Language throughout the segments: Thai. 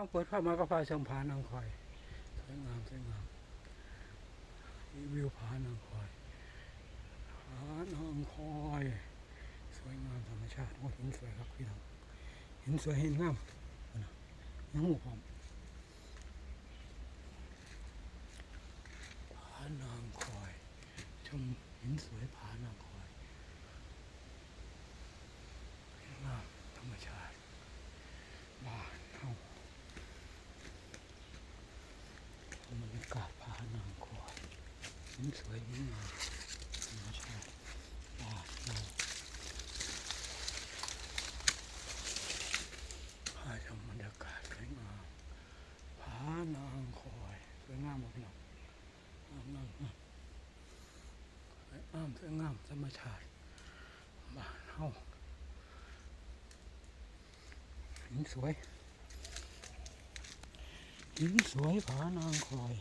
เอาเปิดภาพมาก็พาชมผานางคอยสวยงามสวยงามวิวผานางคอยผานางคอยสวยงามธรรมชาติโอ้หินสวยครับพี่น้องหินสวยหินงามนะยังหูพร้อมผานางคอยชมหินสวยผานางคอยสวยงามธรรมชาติบ้านเฮา บรรยา กาศผานางคอยหินสวยหินงามธรรมชาติบ้านเราพาชมบรรยากาศสวยงามผานางคอยสวยงามหมดเนาะงามงามงามสวยงามสวยงามธรรมชาติบ้านเฮาหินสวยหินสวยผานางคอย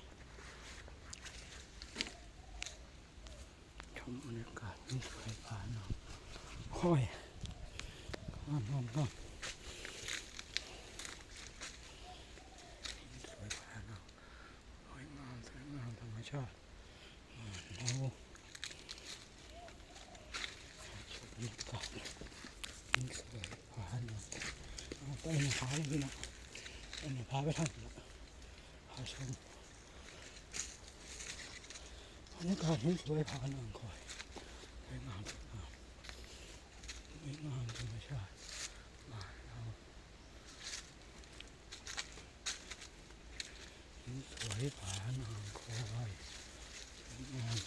มบรรยากาศหินสวยผานางคอยงามงามงามหินสวยผานางสวยงามสวยงามธรรมชาติอ่าเราชมบรรยากาศหินสวยผานางเอาไปในผาเลยพี่น้องไปในผาไปทางนี้ละพาชม บรรยากาศที่สวยผานางคอยสวยงามสวยงามสวยงามธรรมชาติบ้าเราหินสวยผานางคอยสวยงาม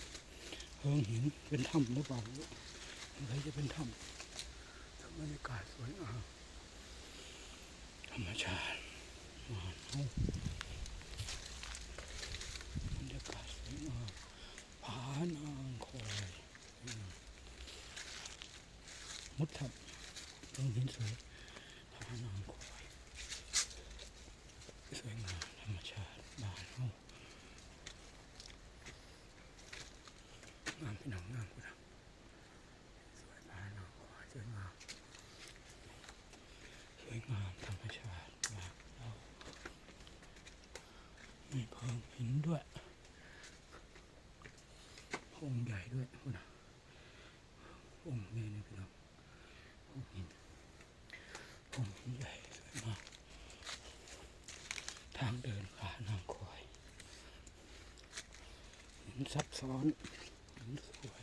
เพิงหินเป็นถ้ำหรือเปล่าหรือะไรจะเป็นถ้ำแต่บรรยากาศสวยงามธรรมชาติบ้าเรา บรรยากาศสวยงามผานางคอยสวยงาม มุดทับตรงหินสวยผานางคอยสวยงามธรรมชาติบ้านเฮางามพี่น้องงามพี่น้องสวยผานางคอยสวยงามสวยงามธรรมชาติบ้านเรามีเพิงหินด้วยองค์ใหญ่ด้วยคุณนะองค์นี้นี่พี่น้อง องค์หินองค์หินใหญ่สวยมาก ทางเดินขานางคอยหินซับซ้อนหินสวย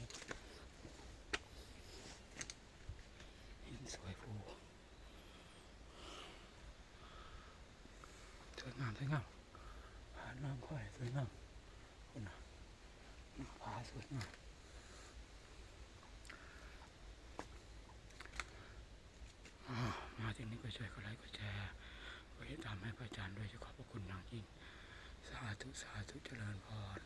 หินสวยฟูสวยงามสวยงามผานางคอยสวยงามคุณนะผาสวยงามอ่ามาถึงนี้ก็ ช่วยกดไลค์กดแชร์กดติดตามให้พระอาจารย์ด้วยจะขอบพระคุณอย่างยิ่ง สาธุ สาธุเจริญพร